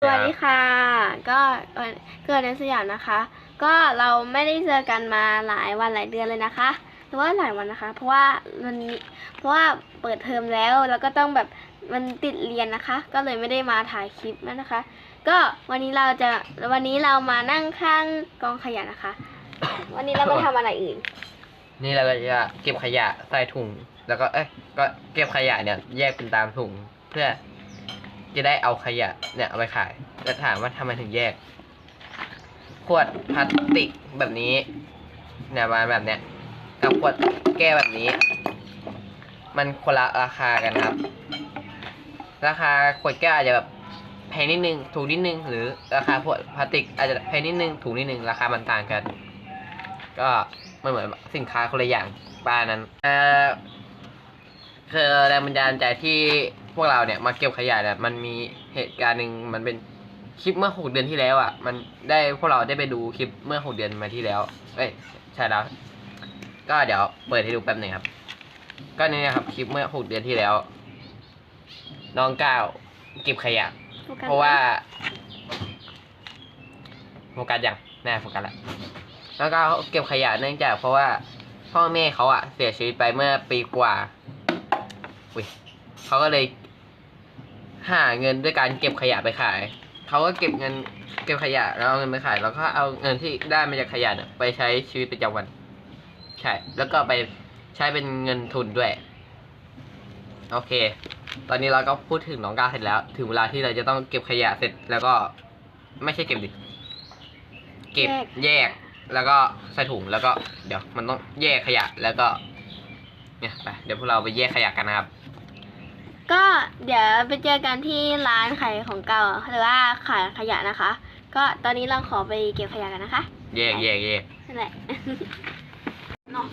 สวัสดีค่ะ ก็เอ่อเกิดในสยามนะคะ ก็เราไม่ได้เจอกันมาหลายวันหลายเดือนเลยนะคะหรือว่าหลายวันนะคะ เพราะว่ามันนี้เพราะว่าเปิดเทอมแล้วแล้วก็ต้องแบบมันติดเรียนนะคะ ก็เลยไม่ได้มาถ่ายคลิปนะคะ ก็วันนี้เราจะวันนี้เรามานั่งข้างกองขยะนะคะ วันนี้เรามาทำอะไรอื่น นี่เราก็จะเก็บขยะใส่ถุง แล้วก็เอ้ยก็เก็บขยะเนี่ยแยกเป็นตามถุงเพื่อ จะได้เอาขยะเนี่ยเอาไปขายจะถามว่าทำไมถึงแยก ขวดพลาสติกแบบนี้เนี่ยมาแบบเนี้ยกับขวดแก้วแบบนี้ มันคนละราคากันครับ ราคาขวดแก้วอาจจะแบบแพงนิดนึงถูกนิดนึง หรือราคาขวดพลาสติกอาจจะแพงนิดนึงถูกนิดนึงราคามันต่างกัน ก็ไม่เหมือนสินค้าคนละอย่างป้านั้นเออคือแรงบันดาลใจที่ พวกเราเนี่ยมาเก็บขยะเนี่ยมันมีเหตุการณ์หนึ่งมันเป็นคลิปเมื่อหกเดือนที่แล้วอะ มันได้พวกเราได้ไปดูคลิปเมื่อหกเดือนมาที่แล้ว เอ้ยใช่แล้ว ก็เดี๋ยวเปิดให้ดูแป๊บหนึ่งครับ ก็นี่นะครับคลิปเมื่อหกเดือนที่แล้ว น้องก้าวเก็บขยะ เพราะว่าโฟกัสอย่างแน่โฟกัสละแล้วก็เก็บขยะเนื่องจาก เพราะว่าพ่อแม่เขาอะเสียชีวิตไปเมื่อปีกว่าอุ้ยเขาก็เลย หาเงินด้วยการเก็บขยะไปขาย เขาก็เก็บเงินเก็บขยะแล้วเอาเงินไปขาย แล้วก็เอาเงินที่ได้มาจากขยะเนี่ยไปใช้ชีวิตประจำวัน ใช่ แล้วก็ไปใช้เป็นเงินทุนด้วย โอเค ตอนนี้เราก็พูดถึงน้องก้าวเสร็จแล้ว ถึงเวลาที่เราจะต้องเก็บขยะเสร็จแล้วก็ไม่ใช่เก็บดิ เก็บแยกแยก แล้วก็ใส่ถุง แล้วก็ เดี๋ยวมันต้องแยกขยะ แล้วก็ เนี่ยไป เดี๋ยวพวกเราไปแยกขยะกันนะครับ ก็เดี๋ยวไปเจอกันที่ร้านขายของเก่าหรือว่าขายขยะนะคะ ก็ตอนนี้เราขอไปเก็บขยะกันนะคะแยกแยกแยกนั่นแหละเนาะ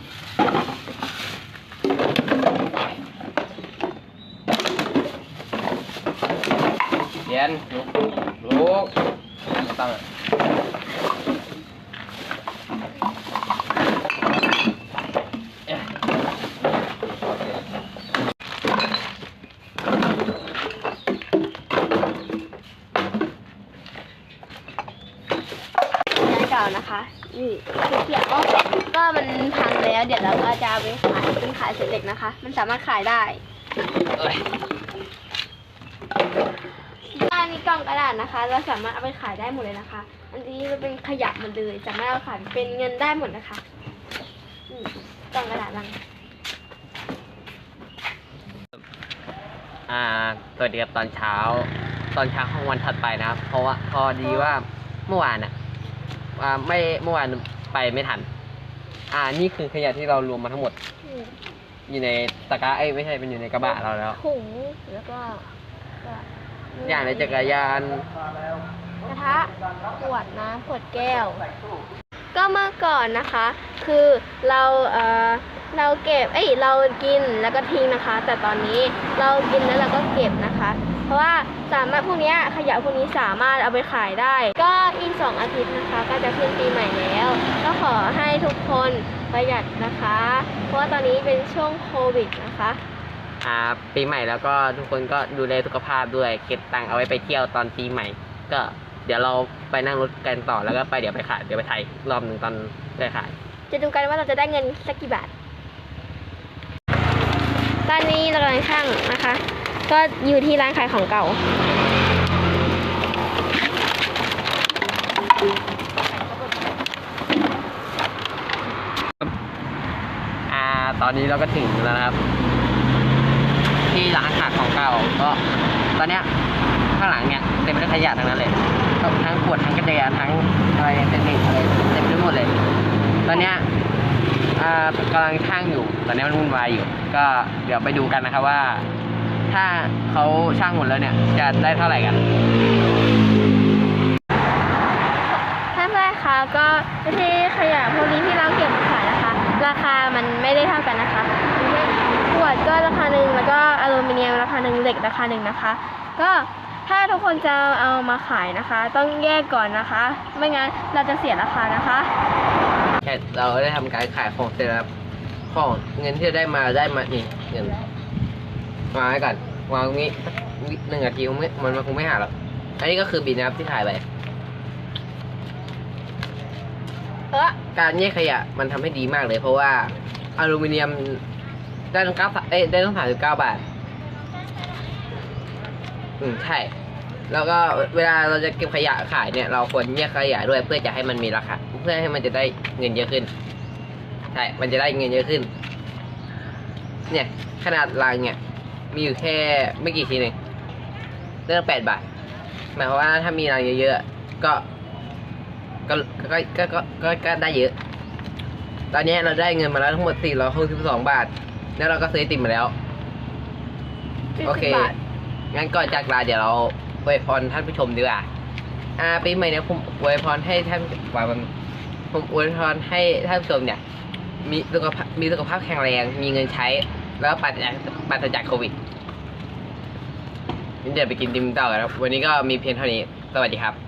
เรียนลุกลุกตั้งอะเอ๊ะโอเค ร้านะคะ นี่เขียวก็ก็มันพังแล้ว เดี๋ยวเราก็จะเอาไปขายเป็นขายเศษเหล็กนะคะ มันสามารถขายได้อ้ยด้านนี้กล่องกระดาษนะคะ เราสามารถเอาไปขายได้หมดเลยนะคะ อันนี้มันเป็นขยะหมดเลยสามารถเอาขายเป็นเงินได้หมดนะคะกล่องกระดาษลังอ่าสวัสดีครับตอนเช้า ตอนเช้าของวันถัดไปนะครับ เพราะว่าพอดีว่าเมื่อวานอะ อ่าไม่เมื่อวานไปไม่ทัน อ่านี่คือขยะที่เรารวมมาทั้งหมด อยู่ในตะกร้าเอ้ยไม่ใช่เป็นอยู่ในกระบะเราแล้ว ถุงแล้วก็ก็อย่างในจักรยาน กระทะขวดน้ำขวดแก้ว ก็เมื่อก่อนนะคะ คือเราเอ่อ เราเก็บ เอ้ย เรากินแล้วก็ทิ้งนะคะ แต่ตอนนี้เรากินแล้วเราก็เก็บนะคะ เพราะว่าสามารถพวกเนี้ยขยะพวกนี้สามารถเอาไปขายได้ ก็อีกสองอาทิตย์นะคะ ก็จะขึ้นปีใหม่แล้ว ก็ขอให้ทุกคนประหยัดนะคะ เพราะว่าตอนนี้เป็นช่วงโควิดนะคะอ่าปีใหม่แล้วก็ทุกคนก็ดูแลสุขภาพด้วย เก็บตังค์เอาไว้ไปเที่ยวตอนปีใหม่ ก็เดี๋ยวเราไปนั่งรถกันต่อแล้วก็ไปเดี๋ยวไปขายเดี๋ยวไปไทยรอบหนึ่งตอนได้ขาย จะดูกันว่าเราจะได้เงินสักกี่บาท ตอนนี้เรากำลังช่างนะคะ ก็อยู่ที่ร้านขายของเก่า อ่า ตอนนี้เราก็ถึงแล้วนะครับ ที่ร้านขายของเก่าก็ตอนเนี้ยข้างหลังเนี่ยเต็มไปด้วยขยะทั้งนั้นเลยทั้งขวดทั้งกระเดียทั้งอะไรเป็นเด็กอะไรเต็มไปหมดเลย ตอนเนี้ย อ่ากำลังช่างอยู่ ตอนนี้มันวุ่นวายอยู่ ก็เดี๋ยวไปดูกันนะครับว่า ถ้าเขาช่างหมดแล้วเนี่ย จะได้เท่าไหร่กันถ้าแรกคะก็ที่ขยะพวกนี้ที่เราเก็บมาขายนะคะ ราคามันไม่ได้เท่ากันนะคะขวดก็ราคาหนึ่งแล้วก็อลูมิเนียมราคาหนึ่งเหล็กราคาหนึ่งนะคะ ก็ถ้าทุกคนจะเอามาขายนะคะ ต้องแยกก่อนนะคะ ไม่งั้นเราจะเสียราคานะคะ เราได้ทำการขายของเสร็จแล้วของเงินที่ได้มาได้มานี่เงินมาไว้ก่อนวางตรงนี้สักหนึ่งนาทีคงไม่มันมันคงไม่หาหรอกอันนี้ก็คือบินนะครับที่ถ่ายไปเออการแยกขยะมันทำให้ดีมากเลย เพราะว่าอลูมิเนียมได้ตั้งเก้าเอ้ยได้ตั้งสามสิบเก้าบาท อืมใช่ แล้วก็เวลาเราจะเก็บขยะขายเนี่ย เราควรแยกขยะด้วยเพื่อจะให้มันมีราคา เพื่อให้มันจะได้เงินเยอะขึ้น ใช่ มันจะได้เงินเยอะขึ้น เนี่ย ขนาดลังเนี่ย มีอยู่แค่ไม่กี่ชิ้นเองเรื่องแปดบาท หมายความว่าถ้ามีรังเยอะๆ ก็ ก็ก็ก็ก็ก็ก็ได้เยอะ ตอนนี้เราได้เงินมาแล้วทั้งหมด 462 บาท แล้วเราก็ซื้อไอติมมาแล้ว โอเค40บาทงั้นก่อนจากลาเดี๋ยวเราอวยพรท่านผู้ชมดีกว่า อ่าปีใหม่เนี่ยผมอวยพรให้ท่านว่ามันผมอวยพรให้ท่านผู้ชมเนี่ย มีสุขภาพมีสุขภาพแข็งแรง มีเงินใช้ แล้วปัดจากปัดจากโควิดงั้นเดี๋ยวไปกินติมต่อกันครับ วันนี้ก็มีเพียงเท่านี้ สวัสดีครับ